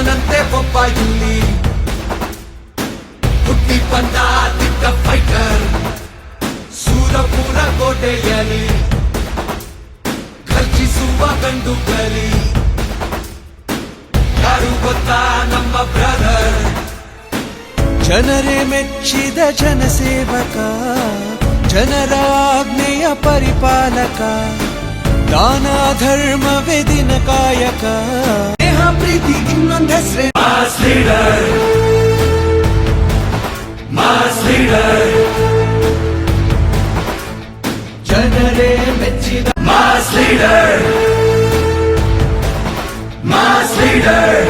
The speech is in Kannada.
ಸೂರ್ಯನಂತೆ ಒಬ್ಬ ಇಲ್ಲಿ. ಹುಟ್ಟಿ ಬಂದ ದಿಟ್ಟ ಫೈಟರ್ ಸೂರಪುರ ಕೋಟೆಯಲ್ಲಿ ಖರ್ಚಿಸುವ ಗಂಡು ಕಲಿ ಯಾರು ಗೊತ್ತಾ ನಮ್ಮ ಬ್ರದರ್ ಜನರೇ ಮೆಚ್ಚಿದ ಜನಸೇವಕ, ಜನರ ಆಜ್ಞೆಯ ಪರಿಪಾಲಕ ದಾನ ಧರ್ಮವೇ ದಿನ ಕಾಯಕ. ಪ್ರೀತಿ ಪ್ರೀತಿ Mass leader! Mass leader!